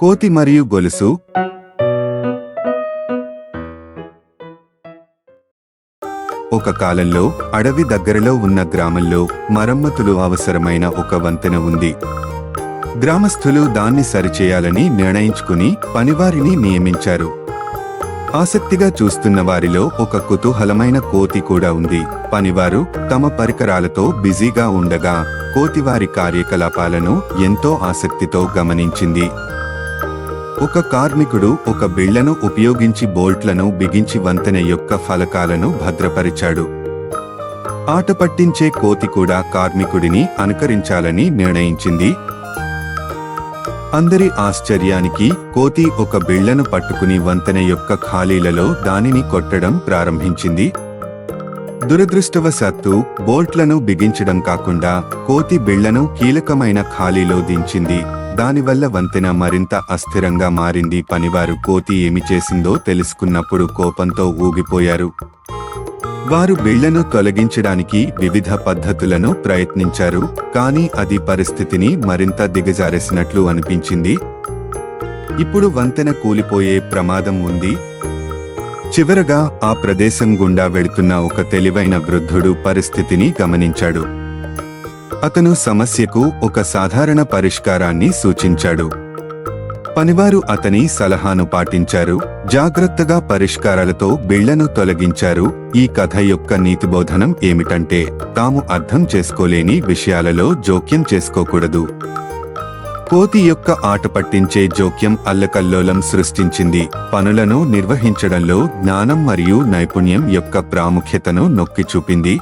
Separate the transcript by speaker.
Speaker 1: కోతి మరియు గొలుసు. ఒక కాలంలో అడవి దగ్గరలో ఉన్న గ్రామంలో మరమ్మతులు అవసరమైన ఒక వంతెన ఉంది. గ్రామస్థులు దాన్ని సరిచేయాలని నిర్ణయించుకుని పనివారిని నియమించారు. ఆసక్తిగా చూస్తున్న వారిలో ఒక కుతూహలమైన కోతి కూడా ఉంది. పనివారు తమ పరికరాలతో బిజీగా ఉండగా కోతివారి కార్యకలాపాలను ఎంతో ఆసక్తితో గమనించింది. ఒక కార్మికుడు ఒక బిళ్ళను ఉపయోగించి బోల్ట్లను బిగించి వంతెన యొక్క ఫలకాలను భద్రపరిచాడు. ఆట పట్టించే కోతి కూడా కార్మికుడిని అనుకరించాలని నిర్ణయించింది. అందరి ఆశ్చర్యానికి కోతి ఒక బిళ్ళను పట్టుకుని వంతెన యొక్క ఖాళీలలో దానిని కొట్టడం ప్రారంభించింది. దురదృష్టవశాత్తు బోల్ట్లను బిగించడం కాకుండా కోతి బిళ్ళను కీలకమైన ఖాళీలో దించింది. దానివల్ల వంతెన మరింత అస్థిరంగా మారింది. పనివారు కోతి ఏమి చేసిందో తెలుసుకున్నప్పుడు కోపంతో ఊగిపోయారు. వారు బిళ్ళను తొలగించడానికి వివిధ పద్ధతులను ప్రయత్నించారు. కానీ అది పరిస్థితిని మరింత దిగజారేసినట్లు అనిపించింది. ఇప్పుడు వంతెన కూలిపోయే ప్రమాదం ఉంది. చివరగా ఆ ప్రదేశం గుండా వెళుతున్న ఒక తెలివైన వృద్ధుడు పరిస్థితిని గమనించాడు. అతను సమస్యకు ఒక సాధారణ పరిష్కారాన్ని సూచించాడు. పనివారు అతని సలహాను పాటించారు జాగ్రత్తగా పరిష్కారాలతో బిళ్ళను తొలగించారు. ఈ కథ యొక్క నీతిబోధనం ఏమిటంటే తాము అర్థం చేసుకోలేని విషయాలలో జోక్యం చేసుకోకూడదు. కోతి యొక్క ఆట పట్టించే జోక్యం అల్లకల్లోలం సృష్టించింది. పనులను నిర్వహించడంలో జ్ఞానం మరియు నైపుణ్యం యొక్క ప్రాముఖ్యతను నొక్కి చూపింది.